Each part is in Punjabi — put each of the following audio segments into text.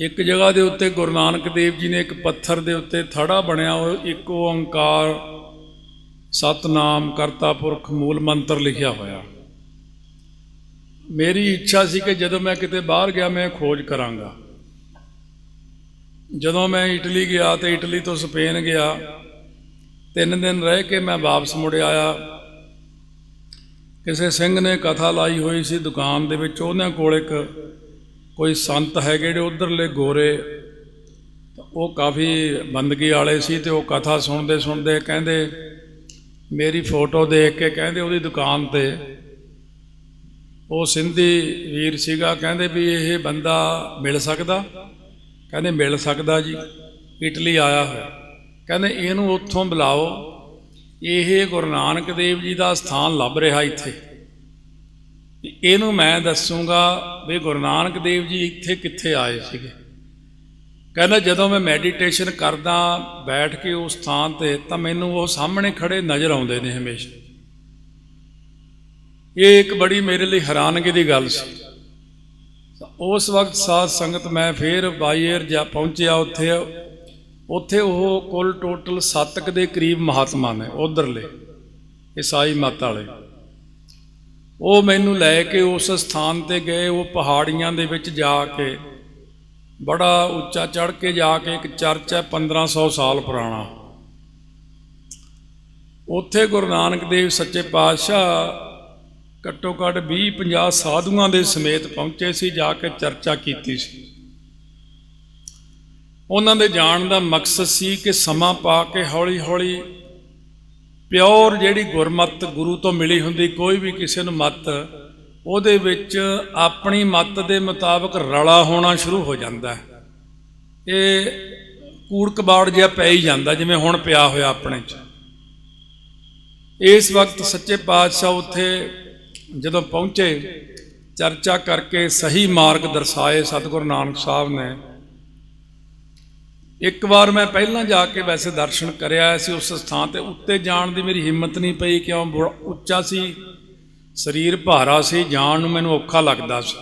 ਇੱਕ ਜਗ੍ਹਾ ਦੇ ਉੱਤੇ ਗੁਰੂ ਨਾਨਕ ਦੇਵ ਜੀ ਨੇ ਇੱਕ ਪੱਥਰ ਦੇ ਉੱਤੇ ਥੜਾ ਬਣਿਆ ਉਹ ਇੱਕ ਓੰਕਾਰ ਸਤਨਾਮ ਕਰਤਾ ਪੁਰਖ ਮੂਲ ਮੰਤਰ ਲਿਖਿਆ ਹੋਇਆ। ਮੇਰੀ ਇੱਛਾ ਸੀ ਕਿ ਜਦੋਂ ਮੈਂ ਕਿਤੇ ਬਾਹਰ ਗਿਆ, ਮੈਂ ਖੋਜ ਕਰਾਂਗਾ। ਜਦੋਂ ਮੈਂ ਇਟਲੀ ਗਿਆ ਤੇ ਇਟਲੀ ਤੋਂ ਸਪੇਨ ਗਿਆ, ਤਿੰਨ ਦਿਨ ਰਹਿ ਕੇ ਮੈਂ ਵਾਪਸ ਮੁੜ ਆਇਆ। ਕਿਸੇ ਸਿੰਘ ਨੇ ਕਥਾ ਲਾਈ ਹੋਈ ਸੀ ਦੁਕਾਨ ਦੇ ਵਿੱਚ, ਉਹਨਾਂ ਕੋਲ ਇੱਕ ਕੋਈ ਸੰਤ ਹੈਗੇ ਜਿਹੜੇ ਉਧਰਲੇ ਗੋਰੇ ਉਹ ਕਾਫੀ ਬੰਦਗੀ ਵਾਲੇ ਸੀ ਤੇ ਉਹ ਕਥਾ ਸੁਣਦੇ ਸੁਣਦੇ ਕਹਿੰਦੇ, ਮੇਰੀ ਫੋਟੋ ਦੇਖ ਕੇ ਕਹਿੰਦੇ ਉਹਦੀ ਦੁਕਾਨ ਤੇ, ਉਹ ਸਿੰਧੀ ਵੀਰ ਸੀਗਾ, ਕਹਿੰਦੇ ਵੀ ਇਹ ਬੰਦਾ ਮਿਲ ਸਕਦਾ? ਕਹਿੰਦੇ ਮਿਲ ਸਕਦਾ ਜੀ, ਇਟਲੀ ਆਇਆ ਹੋਇਆ। ਕਹਿੰਦੇ ਇਹਨੂੰ ਉੱਥੋਂ ਬੁਲਾਓ, ਇਹ ਗੁਰੂ ਨਾਨਕ ਦੇਵ ਜੀ ਦਾ ਸਥਾਨ ਲੱਭ ਰਿਹਾ ਇੱਥੇ। ਇਹਨੂੰ ਮੈਂ ਦੱਸੂਗਾ ਵੀ ਗੁਰੂ ਨਾਨਕ ਦੇਵ ਜੀ ਇੱਥੇ ਕਿੱਥੇ ਆਏ ਸੀਗੇ। ਕਹਿੰਦਾ, ਜਦੋਂ ਮੈਂ ਮੈਡੀਟੇਸ਼ਨ ਕਰਦਾ, ਬੈਠ ਕੇ ਉਸ ਥਾਂ ਤੇ, ਤਾਂ ਮੈਨੂੰ ਉਹ ਸਾਹਮਣੇ ਖੜੇ ਨਜ਼ਰ ਆਉਂਦੇ ਨੇ ਹਮੇਸ਼ਾ। ਇਹ ਇੱਕ ਬੜੀ ਮੇਰੇ ਲਈ ਹੈਰਾਨਗੀ ਦੀ ਗੱਲ ਸੀ। ਉਸ ਵਕਤ ਸਾਧ ਸੰਗਤ ਮੈਂ ਫੇਰ ਬਾਈਅਰ ਜਾ ਪਹੁੰਚਿਆ ਉੱਥੇ। ਉੱਥੇ ਉਹ ਕੁੱਲ ਟੋਟਲ 7 ਦੇ ਕਰੀਬ ਮਹਾਤਮਾ ਨੇ, ਉਧਰਲੇ, ਈਸਾਈ ਮਤ ਵਾਲੇ। ਉਹ ਮੈਨੂੰ ਲੈ ਕੇ ਉਸ ਸਥਾਨ ਤੇ ਗਏ, ਉਹ ਪਹਾੜੀਆਂ ਦੇ ਵਿੱਚ ਜਾ ਕੇ, ਬੜਾ ਉੱਚਾ ਚੜ ਕੇ ਜਾ ਕੇ ਇੱਕ ਚਰਚ ਹੈ 1500 ਸਾਲ ਪੁਰਾਣਾ। ਉੱਥੇ ਗੁਰੂ ਨਾਨਕ ਦੇਵ ਸੱਚੇ ਪਾਤਸ਼ਾਹ ਘੱਟੋ ਘੱਟ 20 50 ਸਾਧੂਆਂ ਦੇ ਸਮੇਤ ਪਹੁੰਚੇ ਸੀ, ਜਾ ਕੇ ਚਰਚਾ ਕੀਤੀ ਸੀ। ਉਹਨਾਂ ਦੇ ਜਾਣ ਦਾ ਮਕਸਦ ਸੀ ਕਿ ਸਮਾਂ ਪਾ ਕੇ ਹੌਲੀ ਹੌਲੀ ਪਿਓਰ ਜਿਹੜੀ ਗੁਰਮਤ ਗੁਰੂ ਤੋਂ ਮਿਲੀ ਹੁੰਦੀ, ਕੋਈ ਵੀ ਕਿਸੇ ਨੂੰ ਮਤ, ਉਹਦੇ ਵਿੱਚ ਆਪਣੀ ਮਤ ਦੇ ਮੁਤਾਬਕ ਰਲਾ ਹੋਣਾ ਸ਼ੁਰੂ ਹੋ ਜਾਂਦਾ ਹੈ। ਇਹ ਕੂੜ ਕਬਾੜ ਜਿਹਾ ਪੈ ਹੀ ਜਾਂਦਾ, ਜਿਵੇਂ ਹੁਣ ਪਿਆ ਹੋਇਆ ਆਪਣੇ 'ਚ। ਇਸ ਵਕਤ ਸੱਚੇ ਪਾਤਸ਼ਾਹ ਉੱਥੇ ਜਦੋਂ ਪਹੁੰਚੇ, ਚਰਚਾ ਕਰਕੇ ਸਹੀ ਮਾਰਗ ਦਰਸਾਏ ਸਤਿਗੁਰੂ ਨਾਨਕ ਸਾਹਿਬ ਨੇ ਇੱਕ ਵਾਰ ਮੈਂ ਪਹਿਲਾਂ ਜਾ ਕੇ ਵੈਸੇ ਦਰਸ਼ਨ ਕਰਿਆ ਸੀ ਉਸ ਸਥਾਨ ਤੇ, ਉੱਤੇ ਜਾਣ ਦੀ ਮੇਰੀ ਹਿੰਮਤ ਨਹੀਂ ਪਈ, ਕਿਉਂ? ਬੜਾ ਉੱਚਾ ਸੀ, ਸਰੀਰ ਭਾਰਾ ਸੀ, ਜਾਣ ਨੂੰ ਮੈਨੂੰ ਔਖਾ ਲੱਗਦਾ ਸੀ।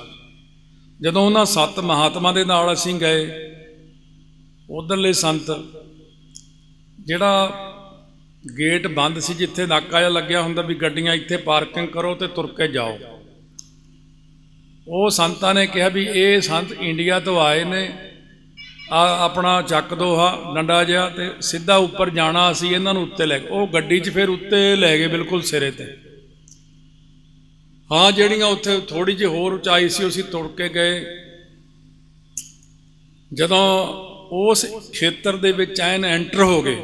ਜਦੋਂ ਉਹਨਾਂ ਸੱਤ ਮਹਾਤਮਾ ਦੇ ਨਾਲ ਅਸੀਂ ਗਏ, ਉਧਰਲੇ ਸੰਤ, ਜਿਹੜਾ ਗੇਟ ਬੰਦ ਸੀ ਜਿੱਥੇ ਨਾਕਾ ਜਿਹਾ ਲੱਗਿਆ ਹੁੰਦਾ ਵੀ ਗੱਡੀਆਂ ਇੱਥੇ ਪਾਰਕਿੰਗ ਕਰੋ ਤੇ ਤੁਰ ਕੇ ਜਾਓ। ਉਹ ਸੰਤਾਂ ਨੇ ਕਿਹਾ ਵੀ ਇਹ ਸੰਤ ਇੰਡੀਆ ਤੋਂ ਆਏ ਨੇ ਆ ਆਪਣਾ ਚੱਕ ਦੋ ਹਾ ਡੰਡਾ ਜਿਹਾ ਤੇ ਸਿੱਧਾ ਉੱਪਰ ਜਾਣਾ ਅਸੀਂ ਇਹਨਾਂ ਨੂੰ ਉੱਤੇ ਲੈ ਗਏ ਉਹ ਗੱਡੀ 'ਚ ਫਿਰ ਉੱਤੇ ਲੈ ਗਏ ਬਿਲਕੁਲ ਸਿਰੇ ਤੇ। ਹਾਂ, ਜਿਹੜੀਆਂ ਉੱਥੇ ਥੋੜੀ ਜਿਹੀ ਹੋਰ ਉਚਾਈ ਸੀ ਅਸੀਂ ਤੁਰ ਕੇ ਗਏ। ਜਦੋਂ ਉਸ ਖੇਤਰ ਦੇ ਵਿੱਚ ਐਨ ਐਂਟਰ ਹੋ ਗਏ,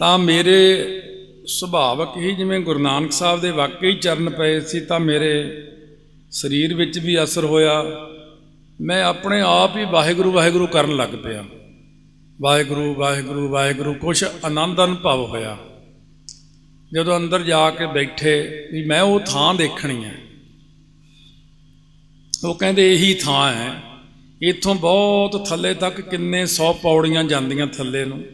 ਤਾਂ ਮੇਰੇ ਸੁਭਾਵਕ ਹੀ ਜਿਵੇਂ ਗੁਰੂ ਨਾਨਕ ਸਾਹਿਬ ਦੇ ਵਾਕਈ ਚਰਨ ਪਏ ਸੀ, ਤਾਂ ਮੇਰੇ ਸਰੀਰ ਵਿੱਚ ਵੀ ਅਸਰ ਹੋਇਆ। ਮੈਂ ਆਪਣੇ ਆਪ ਹੀ ਵਾਹਿਗੁਰੂ ਵਾਹਿਗੁਰੂ ਕਰਨ ਲੱਗ ਪਿਆ। ਵਾਹਿਗੁਰੂ ਵਾਹਿਗੁਰੂ ਵਾਹਿਗੁਰੂ, ਕੁਛ ਆਨੰਦ ਅਨੁਭਵ ਹੋਇਆ। ਜਦੋਂ ਅੰਦਰ ਜਾ ਕੇ ਬੈਠੇ ਵੀ ਮੈਂ ਉਹ ਥਾਂ ਦੇਖਣੀ ਹੈ। ਉਹ ਕਹਿੰਦੇ ਇਹੀ ਥਾਂ ਹੈ। ਇੱਥੋਂ ਬਹੁਤ ਥੱਲੇ ਤੱਕ ਕਿੰਨੇ 100 ਪੌੜੀਆਂ ਜਾਂਦੀਆਂ ਥੱਲੇ ਨੂੰ।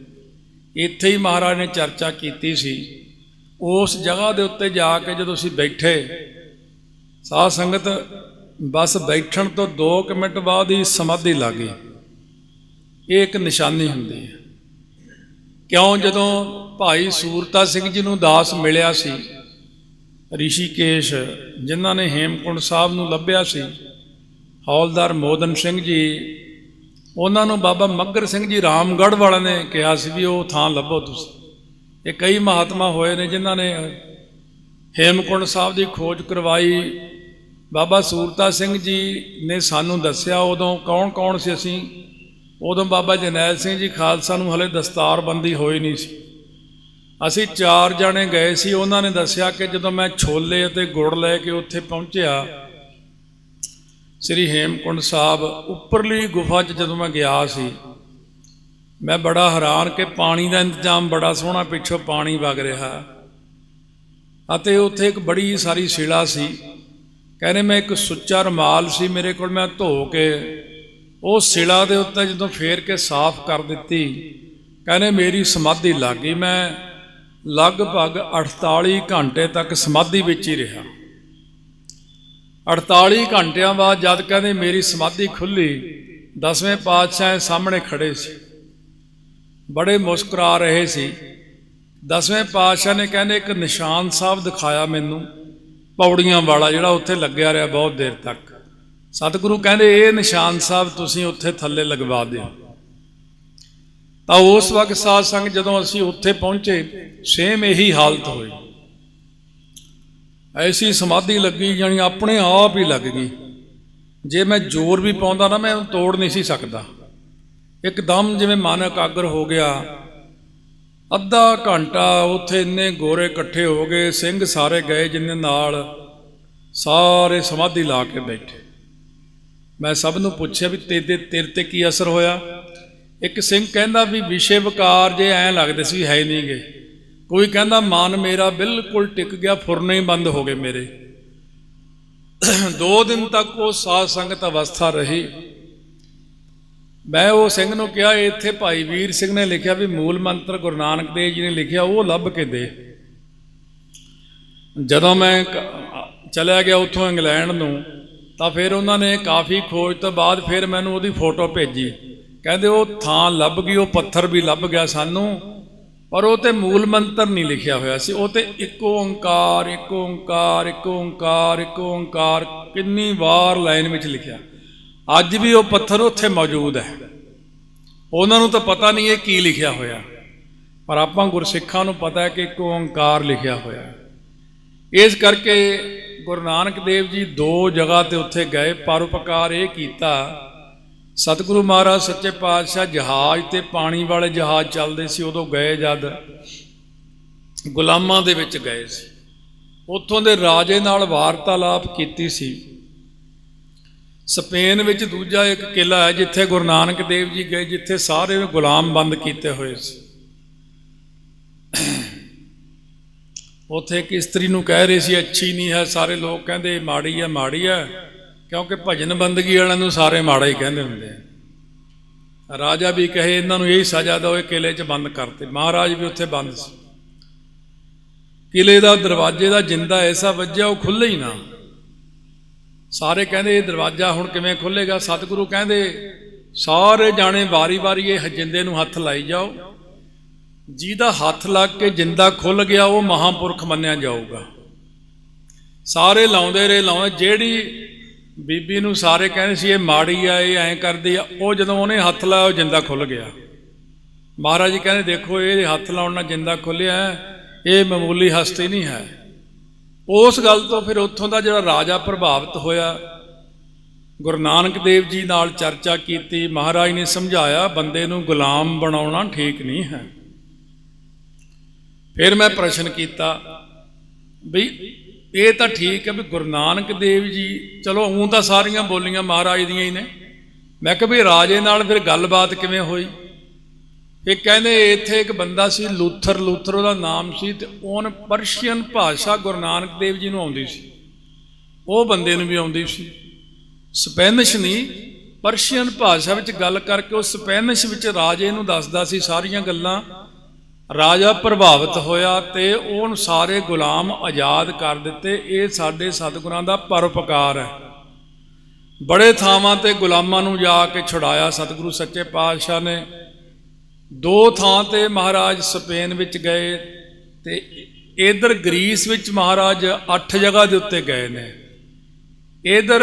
ਇੱਥੇ ਹੀ ਮਹਾਰਾਜ ਨੇ ਚਰਚਾ ਕੀਤੀ ਸੀ। ਉਸ ਜਗ੍ਹਾ ਦੇ ਉੱਤੇ ਜਾ ਕੇ ਜਦੋਂ ਅਸੀਂ ਬੈਠੇ, ਸਾਧ ਸੰਗਤ ਬਸ ਬੈਠਣ ਤੋਂ 2 ਮਿੰਟ ਬਾਅਦ ਹੀ ਸਮਾਧੀ ਲੱਗ ਗਈ। ਇਹ ਇੱਕ ਨਿਸ਼ਾਨੀ ਹੁੰਦੀ ਹੈ। ਕਿਉਂ ਜਦੋਂ ਭਾਈ ਸੂਰਤਾ ਸਿੰਘ ਜੀ ਨੂੰ ਦਾਸ ਮਿਲਿਆ ਸੀ, ਰਿਸ਼ੀਕੇਸ਼, ਜਿਨ੍ਹਾਂ ਨੇ ਹੇਮਕੁੰਡ ਸਾਹਿਬ ਨੂੰ ਲੱਭਿਆ ਸੀ, ਹੌਲਦਾਰ ਮੋਦਨ ਸਿੰਘ ਜੀ, ਉਹਨਾਂ ਨੂੰ ਬਾਬਾ ਮੱਗਰ ਸਿੰਘ ਜੀ ਰਾਮਗੜ੍ਹ ਵਾਲਿਆਂ ਨੇ ਕਿਹਾ ਸੀ ਵੀ ਉਹ ਥਾਂ ਲੱਭੋ ਤੁਸੀਂ। ਇਹ ਕਈ ਮਹਾਤਮਾ ਹੋਏ ਨੇ ਜਿਨ੍ਹਾਂ ਨੇ ਹੇਮਕੁੰਡ ਸਾਹਿਬ ਦੀ ਖੋਜ ਕਰਵਾਈ ਬਾਬਾ ਸੂਰਤਾ ਸਿੰਘ ਜੀ ਨੇ ਸਾਨੂੰ ਦੱਸਿਆ ਉਦੋਂ ਕੌਣ-ਕੌਣ ਸੀ ਅਸੀਂ? ਉਦੋਂ ਬਾਬਾ ਜਨੈਲ ਸਿੰਘ ਜੀ ਖਾਲਸਾ ਨੂੰ ਹਲੇ ਦਸਤਾਰਬੰਦੀ ਹੋਈ ਨਹੀਂ ਸੀ। ਅਸੀਂ ਚਾਰ ਜਣੇ ਗਏ ਸੀ, ਉਹਨਾਂ ਨੇ ਦੱਸਿਆ ਕਿ ਜਦੋਂ ਮੈਂ ਛੋਲੇ ਅਤੇ ਗੁੜ ਲੈ ਕੇ ਉੱਥੇ ਪਹੁੰਚਿਆ, ਸ੍ਰੀ ਹੇਮਕੁੰਡ ਸਾਹਿਬ ਉੱਪਰਲੀ ਗੁਫਾ 'ਚ ਜਦੋਂ ਮੈਂ ਗਿਆ ਸੀ, ਮੈਂ ਬੜਾ ਹੈਰਾਨ ਕਿ ਪਾਣੀ ਦਾ ਇੰਤਜ਼ਾਮ ਬੜਾ ਸੋਹਣਾ ਪਿੱਛੋਂ ਪਾਣੀ ਵਗ ਰਿਹਾ। ਅਤੇ ਉੱਥੇ ਇੱਕ ਬੜੀ ਸਾਰੀ ਸ਼ਿਲਾ ਸੀ। ਕਹਿੰਦੇ ਮੈਂ ਇੱਕ ਸੁੱਚਾ ਰਮਾਲ ਸੀ ਮੇਰੇ ਕੋਲ, ਮੈਂ ਧੋ ਕੇ ਉਹ ਸ਼ਿਲਾ ਦੇ ਉੱਤੇ ਜਦੋਂ ਫੇਰ ਕੇ ਸਾਫ਼ ਕਰ ਦਿੱਤੀ, ਕਹਿੰਦੇ ਮੇਰੀ ਸਮਾਧੀ ਲੱਗ ਗਈ। ਮੈਂ ਲਗਭਗ 48 ਘੰਟੇ ਤੱਕ ਸਮਾਧੀ ਵਿੱਚ ਹੀ ਰਿਹਾ। 48 ਘੰਟਿਆਂ ਬਾਅਦ ਜਦ ਕਹਿੰਦੇ ਮੇਰੀ ਸਮਾਧੀ ਖੁੱਲੀ ਦਸਵੇਂ ਪਾਤਸ਼ਾਹ ਸਾਹਮਣੇ ਖੜੇ ਸੀ। ਬੜੇ ਮੁਸਕਰਾ ਰਹੇ ਸੀ। ਦਸਵੇਂ ਪਾਤਸ਼ਾਹ ਨੇ ਕਹਿੰਦੇ, ਇੱਕ ਨਿਸ਼ਾਨ ਸਾਹਿਬ ਦਿਖਾਇਆ ਮੈਨੂੰ। ਪੌੜੀਆਂ ਵਾਲਾ ਜਿਹੜਾ ਉੱਥੇ ਲੱਗਿਆ ਰਿਹਾ ਬਹੁਤ ਦੇਰ ਤੱਕ। ਸਤਿਗੁਰੂ ਕਹਿੰਦੇ, ਇਹ ਨਿਸ਼ਾਨ ਸਾਹਿਬ ਤੁਸੀਂ ਉੱਥੇ ਥੱਲੇ ਲਗਵਾ ਦਿਓ। ਤਾਂ ਉਸ ਵਕਤ ਸਾਧ ਸੰਗ ਜਦੋਂ ਅਸੀਂ ਉੱਥੇ ਪਹੁੰਚੇ ਸੇਮ ਇਹੀ ਹਾਲਤ ਹੋਈ। ਐਸੀ ਸਮਾਧੀ ਲੱਗੀ ਜਾਣੀ ਆਪਣੇ ਆਪ ਹੀ ਲੱਗ ਗਈ। ਜੇ ਮੈਂ ਜ਼ੋਰ ਵੀ ਪਾਉਂਦਾ ਨਾ, ਮੈਂ ਉਹਨੂੰ ਤੋੜ ਨਹੀਂ ਸੀ ਸਕਦਾ। ਇੱਕਦਮ ਜਿਵੇਂ ਮਨ ਇਕਾਗਰ ਹੋ ਗਿਆ ਅੱਧਾ ਘੰਟਾ ਉੱਥੇ ਇੰਨੇ ਗੋਰੇ ਇਕੱਠੇ ਹੋ ਗਏ, ਸਿੰਘ ਸਾਰੇ ਗਏ ਜਿੰਨੇ ਨਾਲ, ਸਾਰੇ ਸਮਾਧੀ ਲਾ ਕੇ ਬੈਠੇ। ਮੈਂ ਸਭ ਨੂੰ ਪੁੱਛਿਆ ਵੀ ਤੇਰੇ ਤੇਰੇ ਤੇ ਕੀ ਅਸਰ ਹੋਇਆ? ਇੱਕ ਸਿੰਘ ਕਹਿੰਦਾ ਵੀ ਵਿਸ਼ੇ ਵਿਕਾਰ ਜੇ ਐਂ ਲੱਗਦੇ ਸੀ, ਹੈ ਨਹੀਂ ਗਏ ਕੋਈ ਕਹਿੰਦਾ ਮਨ ਮੇਰਾ ਬਿਲਕੁਲ ਟਿਕ ਗਿਆ, ਫੁਰਨੇ ਹੀ ਬੰਦ ਹੋ ਗਏ ਮੇਰੇ। ਦੋ ਦਿਨ ਤੱਕ ਉਹ ਸਾਧ ਸੰਗਤ ਅਵਸਥਾ ਰਹੀ। ਮੈਂ ਉਹ ਸਿੰਘ ਨੂੰ ਕਿਹਾ, ਇੱਥੇ ਭਾਈ ਵੀਰ ਸਿੰਘ ਨੇ ਲਿਖਿਆ ਵੀ ਮੂਲ ਮੰਤਰ ਗੁਰੂ ਨਾਨਕ ਦੇਵ ਜੀ ਨੇ ਲਿਖਿਆ, ਉਹ ਲੱਭ ਕੇ ਦੇ। ਜਦੋਂ ਮੈਂ ਕ- ਚਲਿਆ ਗਿਆ ਉੱਥੋਂ ਇੰਗਲੈਂਡ ਨੂੰ, ਤਾਂ ਫਿਰ ਉਹਨਾਂ ਨੇ ਕਾਫੀ ਖੋਜ ਤੋਂ ਬਾਅਦ ਫਿਰ ਮੈਨੂੰ ਉਹਦੀ ਫੋਟੋ ਭੇਜੀ। ਕਹਿੰਦੇ ਉਹ ਥਾਂ ਲੱਭ ਗਈ, ਉਹ ਪੱਥਰ ਵੀ ਲੱਭ ਗਿਆ ਸਾਨੂੰ, ਪਰ ਉਹ ਤੇ ਮੂਲ ਮੰਤਰ ਨਹੀਂ ਲਿਖਿਆ ਹੋਇਆ ਸੀ। ਉਹ ਤੇ ਇੱਕ ਓੰਕਾਰ ਇੱਕ ਓੰਕਾਰ ਇੱਕ ਓੰਕਾਰ ਇੱਕ ਓੰਕਾਰ, ਕਿੰਨੀ ਵਾਰ ਲਾਈਨ ਵਿੱਚ ਲਿਖਿਆ। ਅੱਜ ਵੀ ਉਹ ਪੱਥਰ ਉੱਥੇ ਮੌਜੂਦ ਹੈ। ਉਹਨਾਂ ਨੂੰ ਤਾਂ ਪਤਾ ਨਹੀਂ ਇਹ ਕੀ ਲਿਖਿਆ ਹੋਇਆ। ਪਰ ਆਪਾਂ ਗੁਰਸਿੱਖਾਂ ਨੂੰ ਪਤਾ ਹੈ ਕਿ ਇੱਕ ਓੰਕਾਰ ਲਿਖਿਆ ਹੋਇਆ ਇਸ ਕਰਕੇ ਗੁਰੂ ਨਾਨਕ ਦੇਵ ਜੀ ਦੋ ਜਗ੍ਹਾ ਤੇ ਉੱਥੇ ਗਏ ਪਰਉਪਕਾਰ ਇਹ ਕੀਤਾ, ਸਤਿਗੁਰੂ ਮਹਾਰਾਜ ਸੱਚੇ ਪਾਤਸ਼ਾਹ ਜਹਾਜ਼ ਤੇ ਪਾਣੀ ਵਾਲੇ ਜਹਾਜ਼ ਚੱਲਦੇ ਸੀ, ਉਦੋਂ ਗਏ ਜਦ ਗੁਲਾਮਾਂ ਦੇ ਵਿੱਚ ਗਏ ਸੀ। ਉੱਥੋਂ ਦੇ ਰਾਜੇ ਨਾਲ ਵਾਰਤਾਲਾਪ ਕੀਤੀ ਸੀ। ਸਪੇਨ ਵਿੱਚ ਦੂਜਾ ਇੱਕ ਕਿਲਾ ਹੈ ਜਿੱਥੇ ਗੁਰੂ ਨਾਨਕ ਦੇਵ ਜੀ ਗਏ, ਜਿੱਥੇ ਸਾਰੇ ਗੁਲਾਮ ਬੰਦ ਕੀਤੇ ਹੋਏ ਸੀ। ਉੱਥੇ ਇੱਕ ਇਸਤਰੀ ਨੂੰ ਕਹਿ ਰਹੇ ਸੀ, ਅੱਛੀ ਨਹੀਂ ਹੈ, ਸਾਰੇ ਲੋਕ ਕਹਿੰਦੇ ਮਾੜੀ ਹੈ ਮਾੜੀ ਹੈ, ਕਿਉਂਕਿ ਭਜਨ ਬੰਦਗੀ ਵਾਲਿਆਂ ਨੂੰ ਸਾਰੇ ਮਾੜਾ ਹੀ ਕਹਿੰਦੇ ਹੁੰਦੇ ਆ। ਰਾਜਾ ਵੀ ਕਹੇ, ਇਹਨਾਂ ਨੂੰ ਇਹੀ ਸਜ਼ਾ ਦਿਓ, ਇਹ ਕਿਲੇ 'ਚ ਬੰਦ ਕਰਤੇ। ਮਹਾਰਾਜ ਵੀ ਉੱਥੇ ਬੰਦ ਸੀ। ਕਿਲੇ ਦਾ ਦਰਵਾਜ਼ੇ ਦਾ ਜਿੰਦਾ ਐਸਾ ਵੱਜਿਆ, ਉਹ ਖੁੱਲੇ ਹੀ ਨਾ। ਸਾਰੇ ਕਹਿੰਦੇ ਇਹ ਦਰਵਾਜ਼ਾ ਹੁਣ ਕਿਵੇਂ ਖੁੱਲੇਗਾ ਸਤਿਗੁਰੂ ਕਹਿੰਦੇ, ਸਾਰੇ ਜਾਣੇ ਵਾਰੀ-ਵਾਰੀ ਇਹ ਜਿੰਦੇ ਨੂੰ ਹੱਥ ਲਾਈ ਜਾਓ। ਜਿਹਦਾ ਹੱਥ ਲੱਗ ਕੇ ਜਿੰਦਾ ਖੁੱਲ ਗਿਆ, ਉਹ ਮਹਾਪੁਰਖ ਮੰਨਿਆ ਜਾਊਗਾ। ਸਾਰੇ ਲਾਉਂਦੇ ਰਹੇ, ਲਾਉਂਦੇ ਜਿਹੜੀ ਬੀਬੀ ਨੂੰ ਸਾਰੇ ਕਹਿੰਦੇ ਸੀ, ਇਹ ਮਾੜੀ ਆ, ਇਹ ਐਂ ਕਰਦੀ ਆ, ਉਹ ਜਦੋਂ ਉਹਨੇ ਹੱਥ ਲਾਇਆ, ਉਹ ਜਿੰਦਾ ਖੁੱਲ ਗਿਆ। ਮਹਾਰਾਜ ਜੀ ਕਹਿੰਦੇ, ਦੇਖੋ, ਇਹ ਹੱਥ ਲਾਉਣ ਨਾਲ ਜਿੰਦਾ ਖੁੱਲਿਆ ਇਹ ਮਾਮੂਲੀ ਹਸਤੀ ਨਹੀਂ ਹੈ। ਉਸ ਗੱਲ ਤੋਂ ਫਿਰ ਉੱਥੋਂ ਦਾ ਜਿਹੜਾ ਰਾਜਾ ਪ੍ਰਭਾਵਿਤ ਹੋਇਆ, ਗੁਰੂ ਨਾਨਕ ਦੇਵ ਜੀ ਨਾਲ ਚਰਚਾ ਕੀਤੀ, ਮਹਾਰਾਜ ਨੇ ਸਮਝਾਇਆ, ਬੰਦੇ ਨੂੰ ਗੁਲਾਮ ਬਣਾਉਣਾ ਠੀਕ ਨਹੀਂ ਹੈ। ਫਿਰ ਮੈਂ ਪ੍ਰਸ਼ਨ ਕੀਤਾ ਵੀ ਇਹ ਤਾਂ ਠੀਕ ਹੈ ਵੀ ਗੁਰੂ ਨਾਨਕ ਦੇਵ ਜੀ, ਚਲੋ ਉਂ ਤਾਂ ਸਾਰੀਆਂ ਬੋਲੀਆਂ ਮਹਾਰਾਜ ਦੀਆਂ ਹੀ ਨੇ। ਮੈਂ ਕਿਹਾ ਵੀ ਰਾਜੇ ਨਾਲ ਫਿਰ ਗੱਲਬਾਤ ਕਿਵੇਂ ਹੋਈ? ਇਹ ਕਹਿੰਦੇ ਇੱਥੇ ਇੱਕ ਬੰਦਾ ਸੀ, ਲੂਥਰ ਲੂਥਰ ਉਹਦਾ ਨਾਮ ਸੀ ਤੇ ਉਹਨ ਪਰਸ਼ੀਅਨ ਭਾਸ਼ਾ ਗੁਰੂ ਨਾਨਕ ਦੇਵ ਜੀ ਨੂੰ ਆਉਂਦੀ ਸੀ। ਉਹ ਬੰਦੇ ਨੂੰ ਵੀ ਆਉਂਦੀ ਸੀ। ਸਪੈਨਿਸ਼ ਨਹੀਂ, ਪਰਸ਼ੀਅਨ ਭਾਸ਼ਾ ਵਿੱਚ ਗੱਲ ਕਰਕੇ ਉਹ ਸਪੈਨਿਸ਼ ਵਿੱਚ ਰਾਜੇ ਨੂੰ ਦੱਸਦਾ ਸੀ ਸਾਰੀਆਂ ਗੱਲਾਂ। ਰਾਜਾ ਪ੍ਰਭਾਵਿਤ ਹੋਇਆ ਤੇ ਉਹਨ ਸਾਰੇ ਗੁਲਾਮ ਆਜ਼ਾਦ ਕਰ ਦਿੱਤੇ। ਇਹ ਸਾਡੇ ਸਤਿਗੁਰਾਂ ਦਾ ਪਰਉਪਕਾਰ ਹੈ। ਬੜੇ ਥਾਵਾਂ ਤੇ ਗੁਲਾਮਾਂ ਨੂੰ ਜਾ ਕੇ ਛੁਡਾਇਆ ਸਤਿਗੁਰੂ ਸੱਚੇ ਪਾਤਸ਼ਾਹ ਨੇ। ਦੋ ਥਾਂ ਤੇ ਮਹਾਰਾਜ ਸਪੇਨ ਵਿੱਚ ਗਏ ਤੇ ਇਧਰ ਗ੍ਰੀਸ ਵਿੱਚ ਮਹਾਰਾਜ ਅੱਠ ਜਗ੍ਹਾ ਦੇ ਉੱਤੇ ਗਏ ਨੇ। ਇਧਰ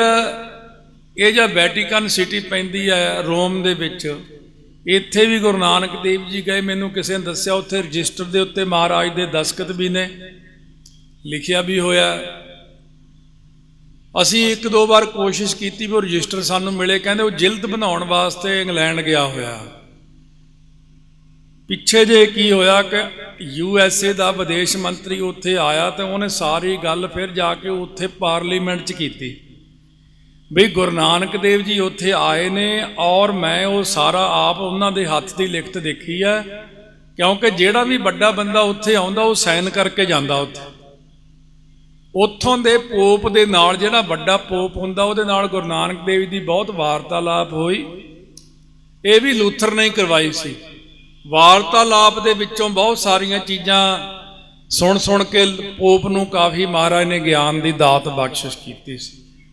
ਇਹ ਜਾਂ ਵੈਟੀਕਨ ਸਿਟੀ ਪੈਂਦੀ ਹੈ ਰੋਮ ਦੇ ਵਿੱਚ। ਇੱਥੇ ਵੀ ਗੁਰੂ ਨਾਨਕ ਦੇਵ ਜੀ ਗਏ। ਮੈਨੂੰ ਕਿਸੇ ਨੇ ਦੱਸਿਆ ਉੱਥੇ ਰਜਿਸਟਰ ਦੇ ਉੱਤੇ ਮਹਾਰਾਜ ਦੇ ਦਸਖਤ ਵੀ ਨੇ, ਲਿਖਿਆ ਵੀ ਹੋਇਆ। ਅਸੀਂ ਇੱਕ ਦੋ ਵਾਰ ਕੋਸ਼ਿਸ਼ ਕੀਤੀ ਵੀ ਉਹ ਰਜਿਸਟਰ ਸਾਨੂੰ ਮਿਲੇ। ਕਹਿੰਦੇ ਉਹ ਜਿਲਦ ਬਣਾਉਣ ਵਾਸਤੇ ਇੰਗਲੈਂਡ ਗਿਆ ਹੋਇਆ। ਪਿੱਛੇ ਜੇ ਕੀ ਹੋਇਆ ਕਿ ਯੂ ਐਸ ਏ ਦਾ ਵਿਦੇਸ਼ ਮੰਤਰੀ ਉੱਥੇ ਆਇਆ ਤੇ ਉਹਨੇ ਸਾਰੀ ਗੱਲ ਫਿਰ ਜਾ ਕੇ ਉੱਥੇ ਪਾਰਲੀਮੈਂਟ 'ਚ ਕੀਤੀ। ਵੀ ਗੁਰੂ ਨਾਨਕ ਦੇਵ ਜੀ ਉੱਥੇ ਆਏ ਨੇ ਔਰ ਮੈਂ ਉਹ ਸਾਰਾ ਆਪ ਉਹਨਾਂ ਦੇ ਹੱਥ ਦੀ ਲਿਖਤ ਦੇਖੀ ਹੈ, ਕਿਉਂਕਿ ਜਿਹੜਾ ਵੀ ਵੱਡਾ ਬੰਦਾ ਉੱਥੇ ਆਉਂਦਾ, ਉਹ ਸਾਈਨ ਕਰਕੇ ਜਾਂਦਾ ਉੱਥੇ। ਉੱਥੋਂ ਦੇ ਪੋਪ ਦੇ ਨਾਲ ਜਿਹੜਾ ਵੱਡਾ ਪੋਪ ਹੁੰਦਾ, ਉਹਦੇ ਨਾਲ ਗੁਰੂ ਨਾਨਕ ਦੇਵ ਜੀ ਦੀ ਬਹੁਤ ਵਾਰਤਾਲਾਪ ਹੋਈ। ਇਹ ਵੀ ਲੂਥਰ ਨੇ ਕਰਵਾਈ ਸੀ। ਵਾਰਤਾਲਾਪ ਦੇ ਵਿੱਚੋਂ ਬਹੁਤ ਸਾਰੀਆਂ ਚੀਜ਼ਾਂ ਸੁਣ ਸੁਣ ਕੇ ਪੋਪ ਨੂੰ ਕਾਫੀ ਮਹਾਰਾਜ ਨੇ ਗਿਆਨ ਦੀ ਦਾਤ ਬਖਸ਼ਿਸ਼ ਕੀਤੀ ਸੀ।